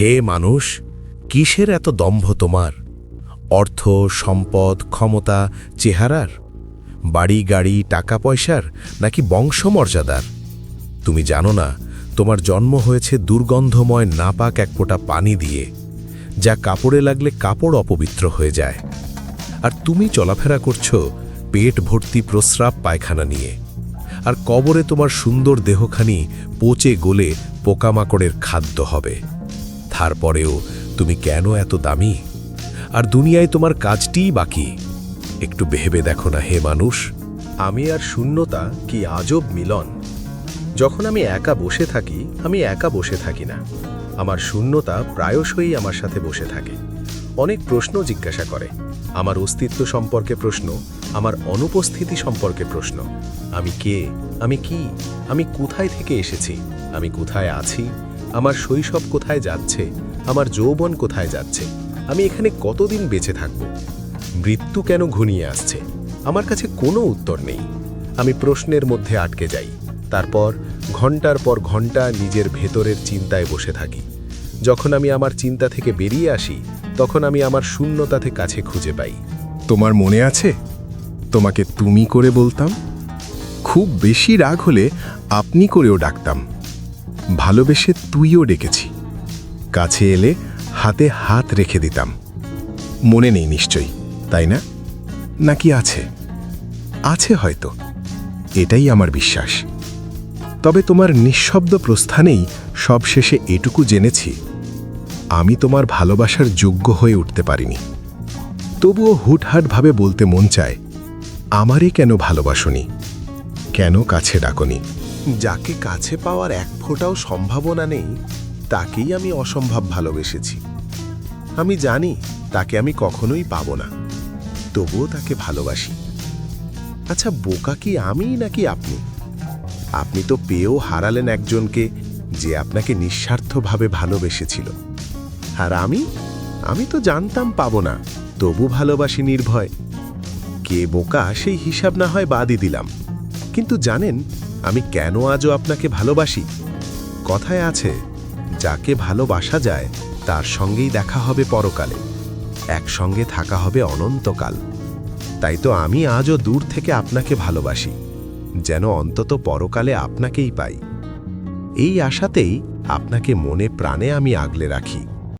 হে মানুষ, কিসের এত দম্ভ তোমার? অর্থ, সম্পদ, ক্ষমতা, চেহারার? বাড়ি, গাড়ি, টাকা পয়সার, নাকি বংশমর্যাদার? তুমি জানো না, তোমার জন্ম হয়েছে দুর্গন্ধময় নাপাক এক ফোঁটা পানি দিয়ে, যা কাপড়ে লাগলে কাপড় অপবিত্র হয়ে যায়। আর তুমি চলাফেরা করছ পেট ভর্তি প্রস্রাব পায়খানা নিয়ে। আর কবরে তোমার সুন্দর দেহখানি পচে গলে পোকামাকড়ের খাদ্য হবে। তারপরেও তুমি কেন এত দামি? আর দুনিয়ায় তোমার কাজটিই বাকি। একটু ভেবে দেখো না হে মানুষ, আমি আর শূন্যতা কি আজব মিলন? যখন আমি একা বসে থাকি, আমি একা বসে থাকি না। আমার শূন্যতা প্রায়শই আমার সাথে বসে থাকে। অনেক প্রশ্ন জিজ্ঞাসা করে। আমার অস্তিত্ব সম্পর্কে প্রশ্ন, আমার অনুপস্থিতি সম্পর্কে প্রশ্ন। আমি কে? আমি কি? আমি কোথায় থেকে এসেছি? আমি কোথায় আছি? আমার শৈশব কোথায় যাচ্ছে? আমার যৌবন কোথায় যাচ্ছে? আমি এখানে কতদিন বেঁচে থাকব? মৃত্যু কেন ঘনিয়ে আসছে? আমার কাছে কোনো উত্তর নেই। আমি প্রশ্নের মধ্যে আটকে যাই। তারপর, ঘণ্টার পর ঘণ্টা নিজের ভেতরের চিন্তায় বসে থাকি। যখন আমি আমার চিন্তা থেকে বেরিয়ে আসি, তখন আমি আমার শূন্যতাতে কাছে খুঁজে পাই। তোমার মনে আছে? তোমাকে তুমি করে বলতাম? খুব বেশি রাগ হলে আপনি করেও ডাকতাম। ভালোবেসে তুইও ডেকেছি। কাছে এলে হাতে হাত রেখে দিতাম। মনে নেই নিশ্চয়ই, তাই না? নাকি আছে? আছে হয়তো। এটাই আমার বিশ্বাস। তবে তোমার নিঃশব্দ প্রস্থানেই সবশেষে এটুকু জেনেছি, আমি তোমার ভালোবাসার যোগ্য হয়ে উঠতে পারিনি। তবুও হুটহাটভাবে বলতে মন চায় আমারই কেন ভালোবাসনি? কেন কাছে ডাকনি? যাকে কাছে পাওয়ার এক ফোঁটাও সম্ভাবনা নেই, তাকেই আমি অসম্ভব ভালোবেসেছি। আমি জানি তাকে আমি কখনোই পাবো না, তবুও তাকে ভালোবাসি। আচ্ছা বোকা কি আমি নাকি আপনি? আপনি তো পেয়েও হারালেন একজনকে যে আপনাকে নিঃস্বার্থভাবে ভালোবেসেছিল। আর আমি? আমি তো জানতাম পাব না, তবু ভালোবাসি নির্ভয়। কে বোকা সেই হিসাব না হয় বাদই দিলাম। কিন্তু জানেন আমি কেন আজও আপনাকে ভালোবাসি? কথায় আছে, যাকে ভালোবাসা যায়, তার সঙ্গেই দেখা হবে পরকালে। একসঙ্গে থাকা হবে অনন্তকাল। তাই তো আমি আজও দূর থেকে আপনাকে ভালোবাসি, যেন অন্তত পরকালে আপনাকেই পাই। এই আশাতেই আপনাকে মনে প্রাণে আমি আগলে রাখি।